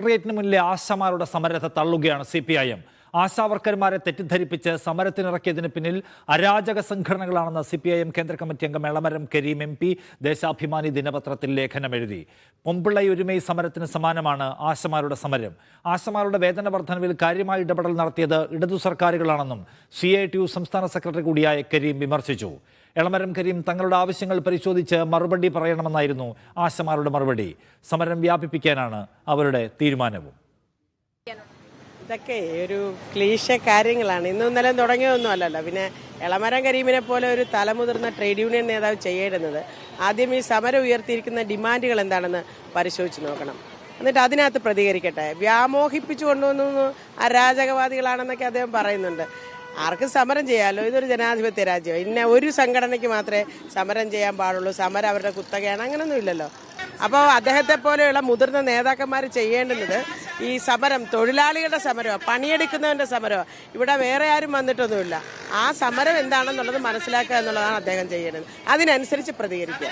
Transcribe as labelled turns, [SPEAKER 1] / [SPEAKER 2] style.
[SPEAKER 1] സെക്രട്ടേറിയറ്റിന് മുന്നിലെ ആശമാരുടെ സമരത്തെ തള്ളുകയാണ് സി പി ഐ എം. ആശാവർക്കർമാരെ തെറ്റിദ്ധരിപ്പിച്ച് സമരത്തിനിറക്കിയതിന് പിന്നിൽ അരാജക സംഘടനകളാണെന്ന് സി പി ഐ എം കേന്ദ്ര കമ്മിറ്റി അംഗം എളമരം കരീം എം പി ദേശാഭിമാനി ദിനപത്രത്തിൽ ലേഖനം എഴുതി. പൊമ്പിള്ളൈ ഒരുമൈ സമരത്തിന് സമാനമാണ് ആശമാരുടെ സമരം. ആശമാരുടെ വേതന വർധനവിൽ കാര്യമായി ഇടപെടൽ നടത്തിയത് ഇടതു സർക്കാരുകളാണെന്നും സി ഐ ടി യു സംസ്ഥാന സെക്രട്ടറി കൂടിയായ കരീം വിമർശിച്ചു. എളമരം കരീം തങ്ങളുടെ ആവശ്യങ്ങൾ പരിശോധിച്ച് മറുപടി പറയണമെന്നായിരുന്നു ആശമാരുടെ മറുപടി. സമരം വ്യാപിപ്പിക്കാനാണ് അവരുടെ തീരുമാനവും.
[SPEAKER 2] ഇതൊക്കെ ഒരു ക്ലീശ കാര്യങ്ങളാണ്. ഇന്നും ഇന്നലെ തുടങ്ങിയൊന്നും അല്ലല്ലോ. പിന്നെ എളമരം കരീമിനെ പോലെ ഒരു തലമുതിർന്ന ട്രേഡ് യൂണിയൻ നേതാവ് ചെയ്യേണ്ടുന്നത് ആദ്യം ഈ സമരം ഉയർത്തിയിരിക്കുന്ന ഡിമാൻഡുകൾ എന്താണെന്ന് പരിശോധിച്ച് നോക്കണം. എന്നിട്ട് അതിനകത്ത് പ്രതികരിക്കട്ടെ. വ്യാമോഹിപ്പിച്ചു കൊണ്ടുവന്നു അരാജകവാദികളാണെന്നൊക്കെ അദ്ദേഹം പറയുന്നുണ്ട്. ആർക്ക് സമരം ചെയ്യാമല്ലോ ഇതൊരു ജനാധിപത്യ രാജ്യം ഇന്ന ഒരു സംഘടനയ്ക്ക് മാത്രമേ സമരം ചെയ്യാൻ പാടുള്ളൂ. സമരം അവരുടെ കുത്തകയാണ്. അങ്ങനെയൊന്നും ഇല്ലല്ലോ. അപ്പോൾ അദ്ദേഹത്തെ പോലെയുള്ള മുതിർന്ന നേതാക്കന്മാർ ചെയ്യേണ്ടുന്നത് ഈ സമരം തൊഴിലാളികളുടെ സമരമാണ് പണിയെടുക്കുന്നവന്റെ സമരമാണ് ഇവിടെ വേറെ ആരും വന്നിട്ടൊന്നുമില്ല. ആ സമരം എന്താണെന്നുള്ളത് മനസ്സിലാക്കുക എന്നുള്ളതാണ് അദ്ദേഹം ചെയ്യുന്നത്. അതിനനുസരിച്ച് പ്രതികരിക്കുക.